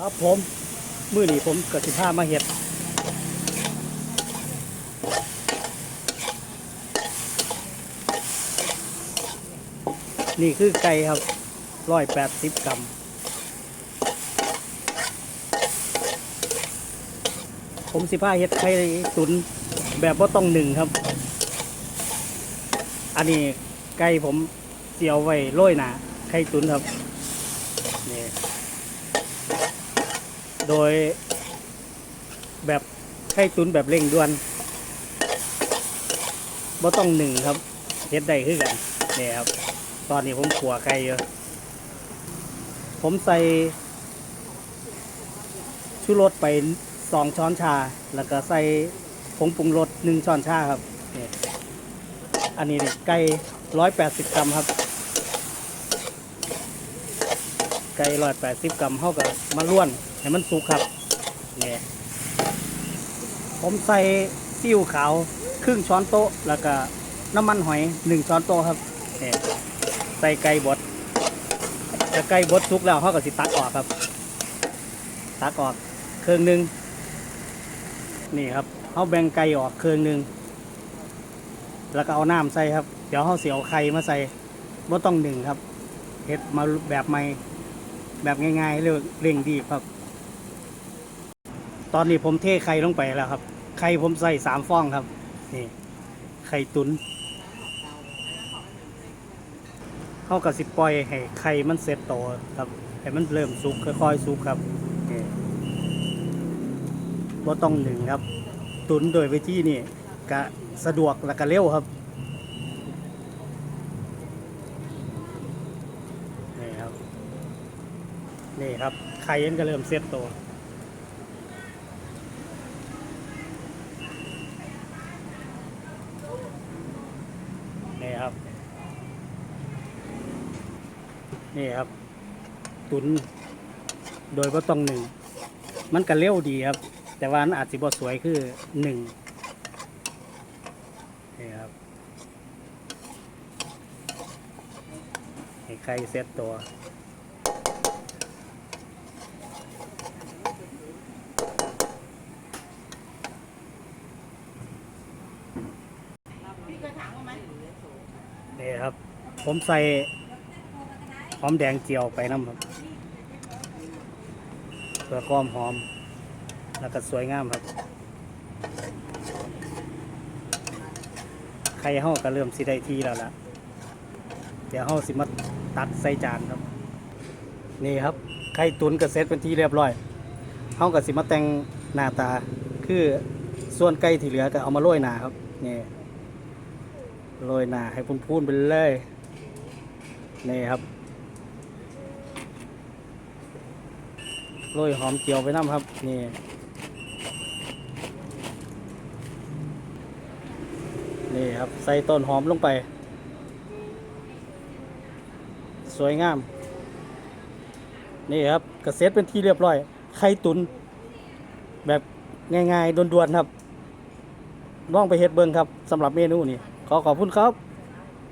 ครับผมมื้อนี้ผมกสิพามาเฮ็ดนี่คือไก่ครับร้อยแปดสิบกรัมผมสิพาเฮ็ดไข่ตุนแบบว่าต้องหนึ่งครับ อันนี้ไก่ผมเจียวไว้โรยหนาไข่ตุนครับนี่ โดยแบบไข่ตุนแบบเร่งด่วนบ่ต้องหนึ่งครับเฮ็ดได้คือกันนี่ครับ ตอนนี้ผมขัวไก่อยู่ผมใส่ชูรสไปสองช้อนชา แล้วก็ใส่ผงปรุงรสหนึ่งช้อนชาครับนี่อันนี้นี่ไก่ร้อยแปดสิบกรัมครับไก่ร้อยแปดสิบกรัมเข้ากับมาล้วน ให้มันสุกครับนี่ผมใส่ซีอิ๊วขาวครึ่งช้อนโต๊ะ แล้วก็น้ำมันหอยหนึ่งช้อนโต๊ะครับนี่ใส่ไก่บดแต่ไก่บดสุกแล้วเขาก็สิตักออกครับ ตักออกเครื่องหนึ่งนี่ครับเขาแบ่งไก่ออกเครื่องหนึ่งแล้วก็เอาน้ำใส่ครับ เดี๋ยวเขาเสียวไข่มาใส่ว่ต้องหนึ่งครับเฮ็ดมาแบบใหม่แบบง่ายๆเร่งเร่งดีครับ ตอนนี้ผมเทไข่ลงไปแล้วครับ ไข่ผมใส่สามฟองครับ นี่ ไข่ตุนเข้ากับสิปล่อยให้ไข่มันเสร็จโตครับให้มันเริ่มสุกค่อยๆสุกครับนี่บ่ต้องหนึ่งครับ ตุนโดยวิธีนี่ก็สะดวกและก็เร็วครับนี่ครับ นี่ครับไข่ยันก็เริ่มเซตตัว นี่ครับ นี่ครับ ตุนโดยก็ต้องหนึ่ง มันก็เร็วดีครับ แต่ว่ามันอาจสิบสวยคือหนึ่งนี่ครับให้ไข่เซตตัวนี่ครับ ผมใส่ หอมแดงเจียวไปน้ำครับเพื่อความหอม แล้วก็สวยงามครับไข่เฮาก็เริ่มสิได้ที่แล้วล่ะ เดี๋ยวเฮาสิมาตัดใส่จานครับ นี่ครับไข่ตุนก็เสร็จเป็นที่เรียบร้อยเฮาก็สิมาแต่งหน้าตา คือส่วนไก่ที่เหลือก็เอามาโรยหน้าครับนี่โรยหน้าให้พูนๆไปเลยนี่ครับ โรยหอมเจียวไปน้ำครับ นี่นี่ครับ ใส่ต้นหอมลงไป สวยงาม นี่ครับกระเซ็ตเป็นที่เรียบร้อย ไข่ตุน แบบง่ายๆด่วนๆครับลองไปเฮ็ดเบิ่งครับสำหรับเมนูนี้ ขอขอบคุณครับ